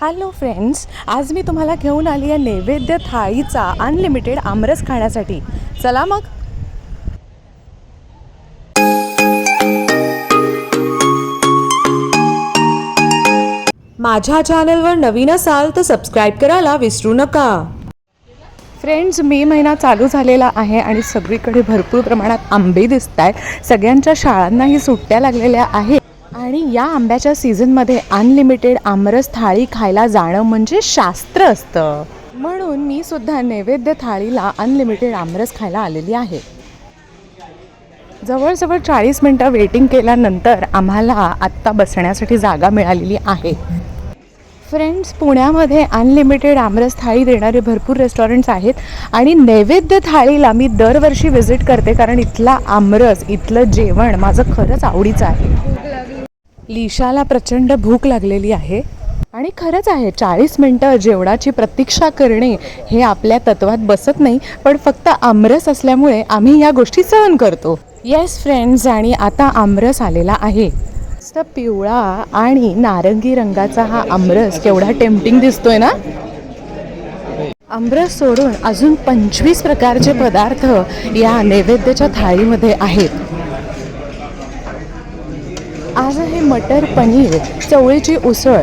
Hello friends आज मी तुम्हाला घेऊन आली आहे नैवेद्य थाळीचा अनलिमिटेड आमरस खाण्यासाठी. चला मग. माझ्या चॅनलवर नवीन असाल तर सबस्क्राईब करायला विसरू नका. फ्रेंड्स मे महिना चालू झालेला आहे आणि सगळीकडे भरपूर प्रमाणात आंबे दिसत आहेत सगळ्यांच्या शाळांनाही सुट्ट्या लागलेल्या आहेत. आणि या आंब्याच्या सीझनमध्ये अनलिमिटेड आमरस थाळी खायला जाणं म्हणजे शास्त्र असतं. म्हणून मी सुद्धा नैवेद्य थाळीला अनलिमिटेड आमरस खायला आलेली आहे. जवळजवळ चाळीस मिनटं वेटिंग केल्यानंतर आम्हाला आत्ता बसण्यासाठी जागा मिळालेली आहे. फ्रेंड्स पुण्यामध्ये अनलिमिटेड आमरस थाळी देणारे भरपूर रेस्टॉरंट्स आहेत आणि नैवेद्य थाळीला मी दरवर्षी व्हिजिट करते कारण इथला आमरस इथलं जेवण माझं खरंच आवडीचं आहे. लिशाला प्रचंड भूक लागलेली आहे. आणि खरंच आहे चाळीस मिनटं जेवणाची प्रतीक्षा करणे हे आपल्या तत्वात बसत नाही पण फक्त आमरस असल्यामुळे आम्ही या गोष्टी सहन करतो. येस फ्रेंड्स आणि आता आमरस आलेला आहे. मस्त पिवळा आणि नारंगी रंगाचा हा आमरस केवढा टेम्पटिंग दिसतोय ना? आमरस सोडून अजून पंचवीस प्रकारचे पदार्थ या नैवेद्याच्या थाळीमध्ये आहेत. आज आहे मटर पनीर चवळीची उसळ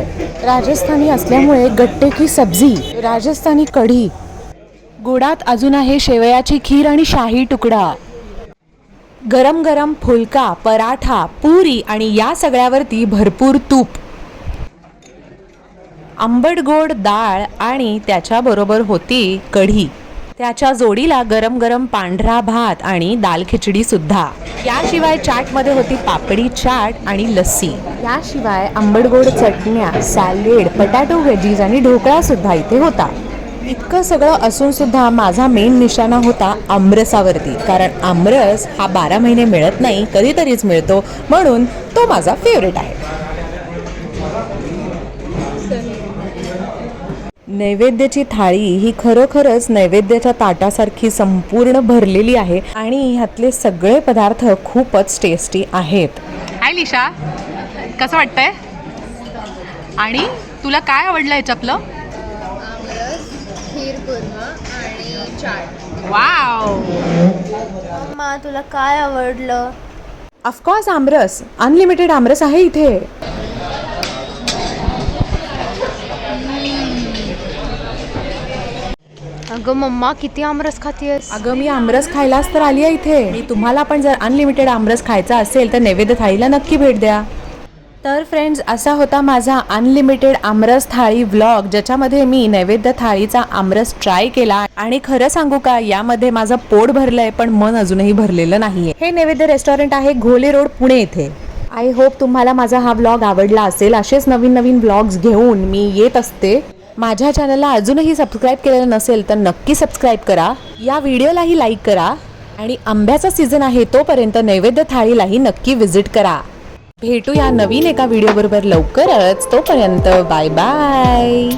राजस्थानी असल्यामुळे गट्टे की सब्जी राजस्थानी कढी. गोडात अजून आहे शेवयाची खीर आणि शाही तुकडा. गरम गरम फुलका पराठा पुरी आणि या सगळ्यावरती भरपूर तूप. आंबट गोड डाळ आणि त्याच्याबरोबर होती कढी. त्याच्या जोडीला गरम गरम पांढरा भात आणि दाल खिचडी सुद्धा. याशिवाय चाटमध्ये होती पापडी चाट आणि लस्सी. याशिवाय आंबडगोड चटण्या सॅलेड पटॅटो व्हेजीज आणि ढोकळा सुद्धा इथे होता. इतकं सगळं असून सुद्धा माझा मेन निशाणा होता आमरसावरती. कारण आमरस हा बारा महिने मिळत नाही कधीतरीच मिळतो म्हणून तो माझा फेवरेट आहे. नैवेद्याची थाळी ही खरोखरच नैवेद्याच्या ताटासारखी संपूर्ण भरलेली आहे आणि ह्यातले सगळे पदार्थ खूपच टेस्टी आहेत. हाय लिशा कसं वाटतंय? आणि तुला काय आवडलं याच्यातलं? आमरस खीर कुर्मा आणि चाट. वाव! तुला काय आवडलं? ऑफकोर्स आमरस. अनलिमिटेड आमरस आहे इथे. अगं मम्मा किती आमरस खातीयस? अगं मी आमरस खायलाच तर आली आहे इथे. मी तुम्हाला पण जर अनलिमिटेड आमरस खायचा असेल तर नैवेद्य थाळीला नक्की भेट द्या. तर फ्रेंड्स असा होता माझा अनलिमिटेड आमरस थाळी व्लॉग ज्याच्यामध्ये मी नैवेद्य थाळीचा आमरस ट्राय केला. आणि खरं सांगू का यामध्ये माझं पोट भरलंय पण मन अजूनही भरलेलं नाहीये. हे नैवेद्य रेस्टॉरंट आहे घोले रोड पुणे इथे. आय होप तुम्हाला माझा हा व्लॉग आवडला असेल. असेच नवीन नवीन ब्लॉग्स घेऊन मी येत असते. माझ्या चॅनलला अजूनही सबस्क्राईब केलेलं नसेल तर नक्की सबस्क्राईब करा. या व्हिडिओलाही लाईक करा आणि आंब्याचा सीझन आहे तोपर्यंत नैवेद्य थाळीलाही नक्की व्हिजिट करा. भेटूया नवीन एका व्हिडिओबरोबर लवकरच. तोपर्यंत बाय बाय